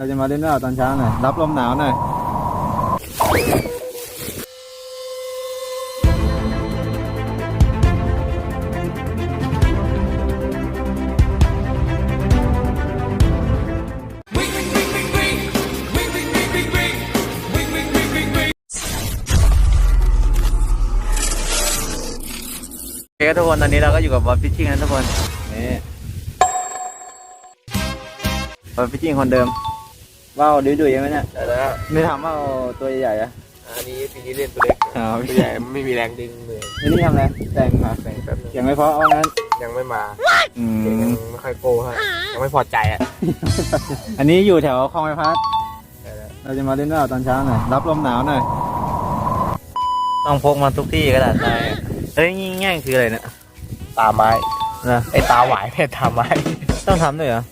เราจะมาเล่นว่าวตอนเช้าหน่อยรับลมหนาวหน่อยโอเคครับทุกคนตอนนี้เราก็อยู่กับบอสฟิชชิ่งนะทุกคนนี่บอสฟิชชิ่งคนเดิม ว่าวดุยดุยๆไหมเนี่ยแต่แล้ว ไม่ทำว่าวตัวใหญ่ๆอะอันนี้ปีนี้เล่นตัวเล็กอ๋อตัวพี่ใหญ่ไม่มีแรงดึงเลยนี่นี่ทำอะไรแต่งมาแต่งแป๊บนึงยังไม่เพราะเอางั้นยังไม่มาอืเสียงยัมงไม่ค่อยโก้เท่าไหร่ยังไม่พอใจอะอันนี้อยู่แถวคลองไฟพัด แต่แล้วเราจะมาเล่นว่าวตอนเช้าหน่อยรับลมหนาวหน่อยต้องพกมาทุกที่ก็ได้ใช่เฮ้ยงี้แง่งคืออะไรเนี่ยตาไม้นะไอ้ตาหวายเนี่ยตาไม้ต้องทำด้วยเหรอ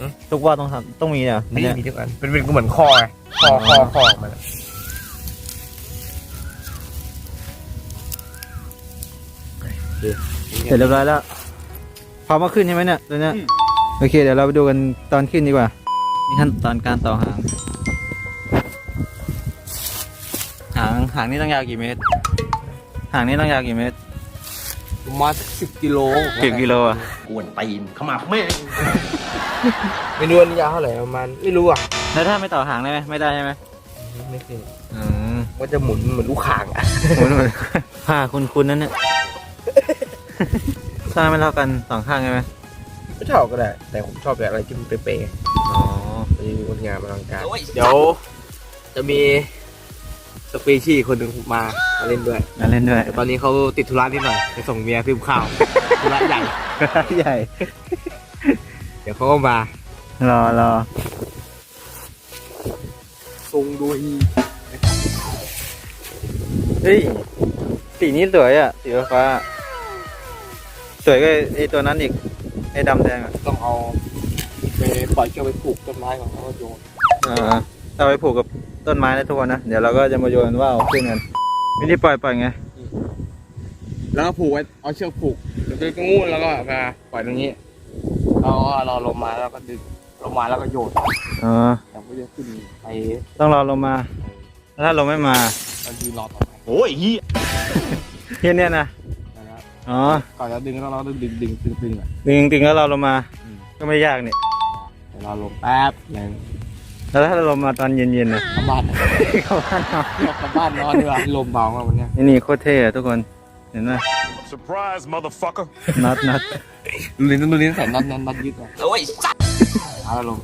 อืม ทุกว่าวต้องทำต้องมีเหรอมีเนี่ยมีทุกอันเป็นเป็นเหมือนคอไงคอคอคอมันอะเสร็จเรียบร้อยแล้วพร้อมมาขึ้นใช่ไหมเนี่ยตัวเนี้ยโอเค เดี๋ยวเราไปดูกันตอนขึ้นดีกว่านี่ขั้นตอนการต่อหาง หางหางนี่ต้องยาวกี่เมตร หางนี่ต้องยาวกี่เมตรประมาณสิบกิโลกี่กิโลอะกวนตีนเข้ามาแม่ง ไม่รู้อันนี้ยาวเท่าไหร่ประมาณไม่รู้อะแล้วถ้าไม่ต่อหางได้ไหมไม่ได้ใช่ไหมไม่เคยอืมว่าจะหมุนเหมือนลูกข่างอะโอ้โหผ้าคุณคุณนั่นเนี่ยข้างไม่เท่ากันสองข้างใช่ไหมไม่เท่าก็ได้ แต่ผมชอบแบบอะไรที่มันเป๊ะอ๋อๆมีงดงามอลังการเดี๋ยว จะมีสเปเชียลคนหนึ่งมามาเล่นด้วย มาเล่นด้วยแต่ตอนนี้เขาติดธุระนิดหน่อยไปส่งเมียซื้อข้าว ธุระใหญ่ ใหญ่เดี๋ยวเขาก็มารอรอทรงดูอีเฮ้ยสีนี้สวยอะสีฟ้าๆสวยก็ไอตัวนั้นอีกไอดำแดงอะต้องเอาไปปล่อยเชือกไปผูกต้นไม้ของเขาก็โยนอ่าเอาไปผูกกับต้นไม้นะทุกคนนะเดี๋ยวเราก็จะมาโยนว่าวขึ้นกันวิธีปล่อยปล่อยไงแล้วก็ผูกไว้เอาเชือกผูกเดี๋ยวไปตรงนู้นแล้วก็มาปล่อยตรงนี้ แล้วก็รอลมมาแล้วก็ดึงลมมาแล้วก็โยนอ๋อแล้วก็จะขึ้นไปต้องรอลงมา ถ้าลงไม่มามันยืนรอต่อไปโอ้ยเฮียเฮียเนี่ยนะนะครับอ๋อก่อนจะดึงก็เราต้องดึงดึงดึงดึงอะดึงดึงแล้วเราลงมาอืมก็ไม่ยากนี่เดี๋ยวรอลมแป๊บหนึงแล้วถ้าเราลงมาตอนเย็นๆนะกลับบ้านเข้าบ้านเรากลับบ้านนอนดีกว่าลมเบามากวันเนี้ยนี่นี่โคตรเท่อะทุกคนเห็นไหม surprise motherfucker นัดนัดดูลิ้นดูลิ้นใส่น็อตน็อตน็อตยึดอะโอ้ยสัตว์เอาละ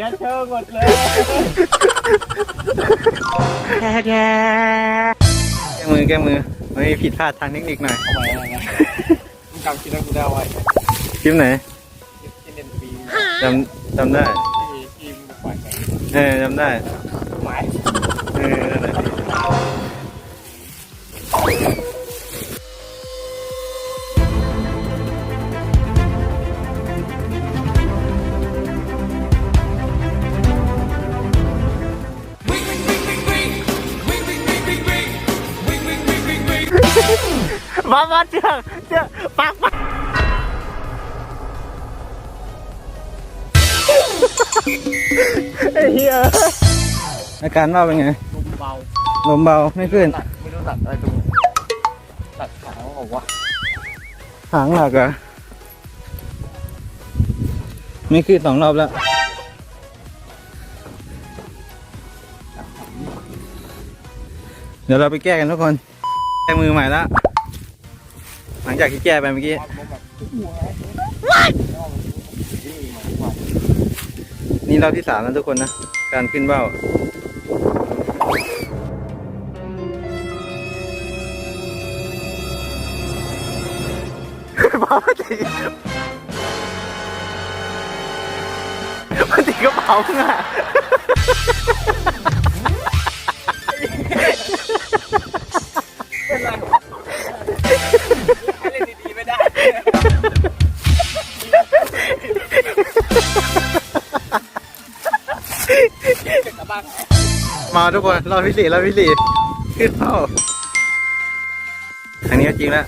ยัดเชิงหมดเลยแก้แย่แก้มือแก้มือไม่ผิดพลาดทางเทคนิคหน่อยเอาไว้อะไรนะมึงจำคิดได้กูได้ไว้คลิปไหนที่เอ็นบีจำจำได้ที่ที่มึงปล่อยไปเออจำได้หมายเออนั่นแหละ มามาเจือกเจือกปักปักไอ้เหี้ยอาการว่าเป็นไงลมเบาลมเบาไม่ขึ้นตัดไม่รู้ตัดอะไรตรงไหนตัดขาบอกว่าหางหลักอะไม่ขึ้นสองรอบแล้วเดี๋ยวเราไปแก้กันทุกคนแก้มือใหม่ละหลั งจากที่แก้ไปเมื่อกี้นี่รอบที่สามแล้วทุกคนนะ การขึ้นเบ้าเบาไม่ติดมันติดกระเป๋ามึง มาทุกคนรอพี่หลีรอพี่หลีขึ้นเข้าอันนี้จริงแล้ว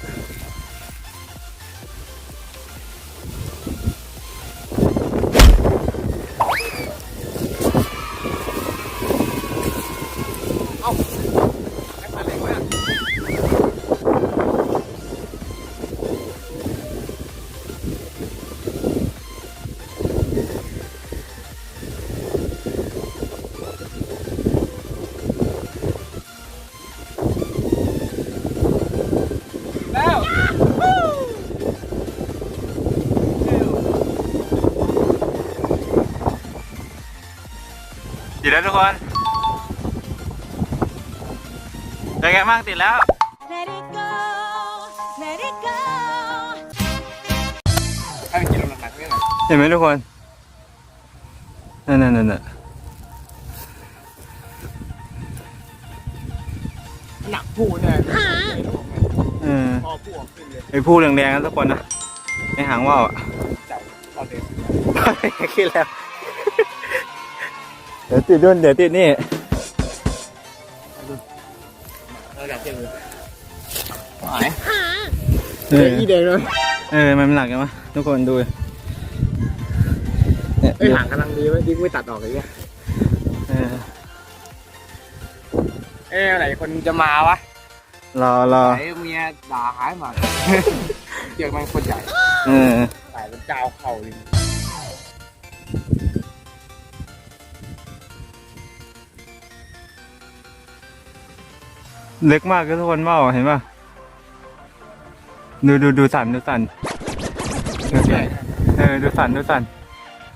แล้วทุกคนเป็นไงบ้างติดแล้ว Let it go, let it go. ให้มันกินลงหนักๆนี่หน่อยเห็นไหมทุกคนนั่นนั่นนั่นน่ะหนักพูดเนี่ยเออพอพูดออกขึ้นเลยไอ้ผู้แดงๆนะทุกคนนะไอ้หางว่าวอะจับตอนเด็กคิดแล้ว เดี๋ยวติดด้วยเดี๋ยวติดนี่เราอยากเจอหายเอออีเด็กเลยเออมันหนักกันมะทุกคนดูเนี่ยไอ้ยหางกำลังดีไหมดิ้งไม่ตัดออกเลยเนี่ยเออเอ้ยไหนคนจะมาวะรอรอไหนเมียด่าหายมาเกี่ยวมันคนใหญ่เออสายเป็นเจ้าเข่าเลย เล็กมากก็ทุกคนว่าวเห็นป่ะดูดูดูสั่นดูสั่นดูสั่นเออดูสั่นดูสั่น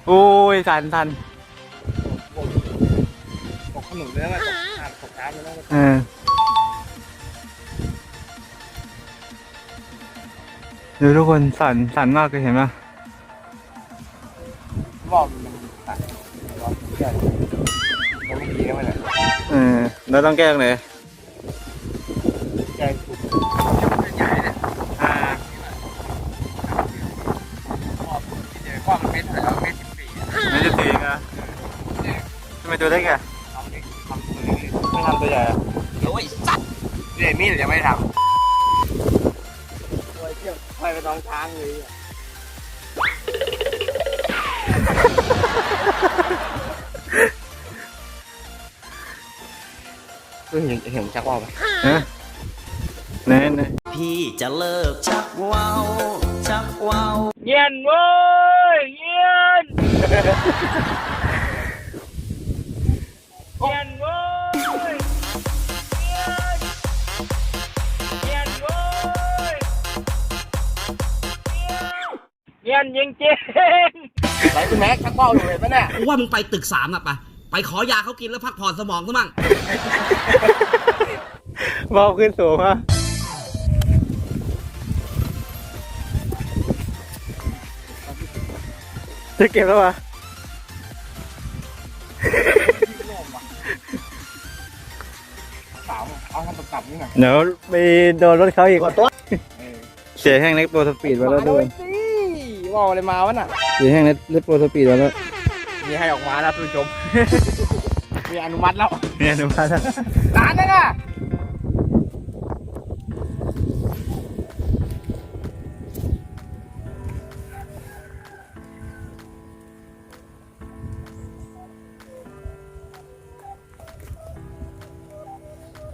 โอ้ยสั่นสั่นบอกขนมเลยนะตกน้ำตกน้ำเลยนะเออดูทุกคนสั่นสั่นมากเลยเห็นป่ะบอกมันตัดรอบเชื่อมันไม่ดีนะมันเนี่ยเออแล้วต้องแก้ตรงไหน เดี๋ยวมีดจะไม่ทำโอ้ยเที่ยวไปไปน้องช้างเลยอะเพิ่งเห็นเห็นชักว่าวไหมฮะเน่เน่พี่จะเลิกชักว่าวชักว่าวเงียนเว้ยเงียน จริงๆไหนคุณแม็กชักว่าอยู่เห็นปะเนี่ยว่ามึงไปตึกสามอะไปไปขอยาเขากินแล้วพักผ่อนสมองซะมั่งเบาขึ้นสูงอะจะเก็บแล้ววะสาวเอาทำตับๆนี่หน่อยเดี๋ยวไปโดนรถเขาอีก เสียแห้งเล็กโปรสปีดมาแล้วด้วย ว่าอะไรมาวะน่ะเสียแห้งเล็กโปรสปีดมาแล้ว มีให้ออกมาแล้วทุกผู้ชม มีอนุมัติแล้วเนี่ยดูมาแล้วร้านนึงอะ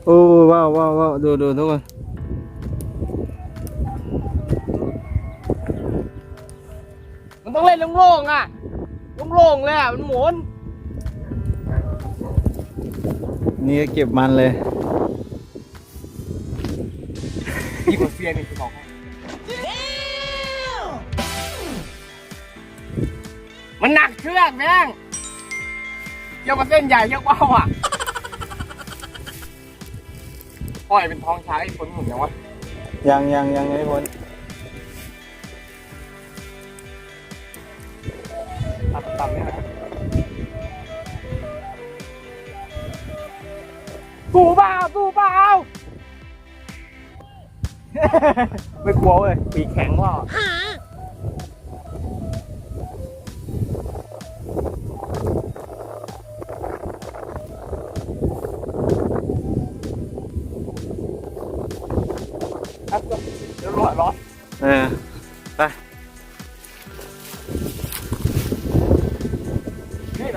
โอ้ว้าวว้าวว้าวดูดูทุกคน ต้องเล่นโล่งๆอะโล่งๆเลยอะมันหมุนนี่ก็เก็บมันเลยนี่บทเรียนนี่คือบอกให้มันหนักเชือกแม่งเยกมาเส้นใหญ่เยกว่าวอะปล่อยเป็นท้องช้างไอ้คนหมุนยังวะยังยังยังไม่พ้น ตัดต่ำนี่นะกูเปล่ากูเปล่าไม่กลัวเลยปีแข็งว่าเดี๋ยวร้อนรอนเออไป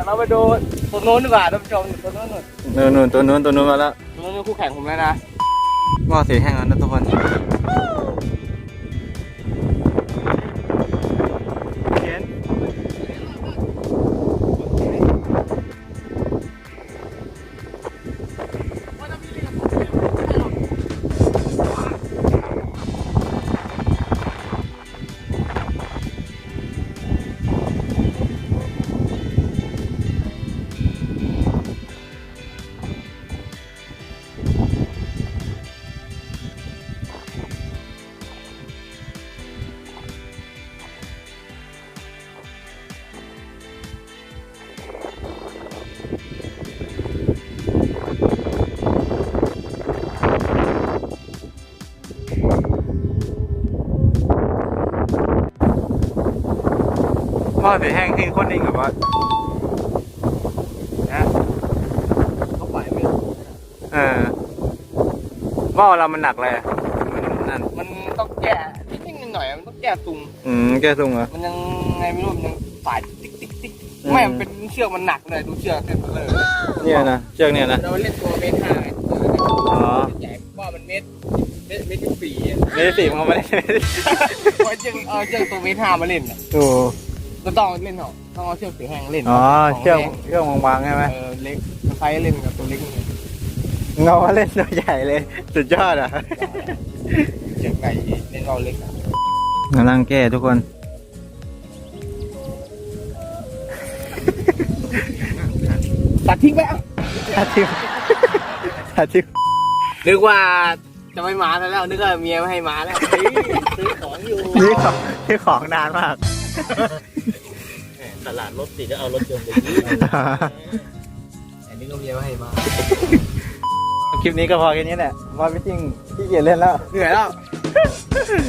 ดี๋ยวเราไปดูตัวโน้นดีกว่าท่านผู้ชมตัวโน้นหน่อยนู่นนู่นตัวนู้นตัวนู้นมาแล้วตัวโน้นเป็นคู่แข่งผมแล้วนะหม้อสีแห้งแล้วนะทุกคน หม้อสีแห้งที่โคนนิ่งกับว่านะเขาปล่อยไม่เออหม้อเรามันหนักเลยอะมันนั่นมันต้องแก้นิดๆหน่อยๆมันต้องแก้ตุงอืมแกซุงเหรอมันยังไงไม่รู้มันยังสายติ๊กติ๊กติ๊กอืมไม่มันเป็นเชือกมันหนักเลยดูเชือกเต็มเลยเนี่ยนะเชือกเนี่ยนะเราเล่นตัวเมตรห้าไงอ๋อใหญ่ว่ามันเมตรเมตรเมตรที่สี่อะไม่ได้สีมันก็ไม่ได้เอาเชือกเอาเชือกตัวเมตรห้ามาเล่นอะโอ้ ก็ต้องเล่นเหรอต้องเอาเชือกสีแห้งเล่นอ๋อขงเชือกแห้งเชือกบางๆใช่ไหมเออเล็กคล้ายๆเล่นกับตัวเล็กนี่เงาว่าเล่นตัวใหญ่เลย สุดยอดอะเชือกไก่เล่นเราเล็กอะกำลังแก้ทุกคน ตัดทิ้งไปอะอาทิตย์อาทิตย์นึกว่าจะไม่มาแล้วนึกว่าเมียไม่ให้มาแล้วเฮ้ยซื้อของอยู่ นี่ของนี่ของนานมาก ตลาดรถติดก็เอารถยนต์ไปแต่นึกว่าเมียไม่ให้มา คลิปนี้ก็พอแค่นี้แหละเพราะพี่จริงพี่เกียจเล่นแล้ว เหนื่อยแล้ว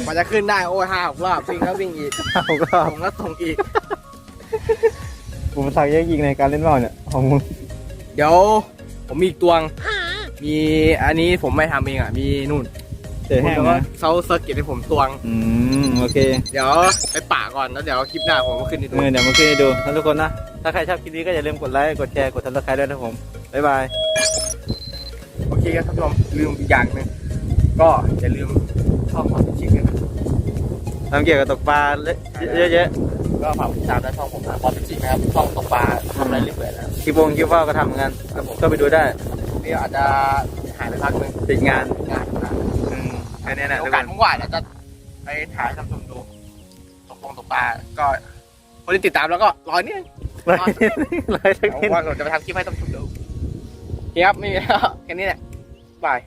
มันจะขึ้นได้โอ้ยห้าหกรอบวิ่งแล้ววิ่งอีกผมก็ผมก็ส่งอีกผมสักเยอะยิงในการเล่นว่าวเนี่ยของมึงเดี๋ยว ผมมีอีกตวง มีอันนี้ผมไม่ทำเองอะ มีนู่น เสียแห้งแล้วก็นะเซาเซอร์กิตให้ผมตวง อืมโอเค เดี๋ยวไปป่าก่อนแล้วเดี๋ยวคลิปหน้าผมก็ขึ้นในเอตัวอเดี๋ยวมาขึ้นให้ดูนะทุกคนนะ ถ้าใครชอบคลิปนี้ก็อย่าลืมกดไลค์ กดแชร์ กดซับสไครต์ด้วยนะผม บ๊ายบาย โอเคครับท่านผู้ชมลืมอีกอย่างหนึ่งก็อย่าลืมชอบความชิคกันนะทำเกี่ยวกับตกปลาเยอะก็ฝากติดตามในช่องผมนะความชิคนะครับช่องตกปลาทำอะไรเรื่อยๆแล้วๆคลิปวงคลิปว่าวก็ทำเหมือนกันก็ไปดูได้นี่อาจจะหายไปพักหนึงติดงานงานนะอืม แค่นี้นะโอทุกคกาสนว่างๆเดี๋ยวจะไปถ่ายทำชมดูตกปงตกปลาก็คนที่ติดตามแล้วก็รอนิดนึงเลยเลยสักนิดว่าเราจะไปทำคลิปให้ท่านผู้ชมดูโอเคครับไม่มีแล้วแค่นี้แหละบาย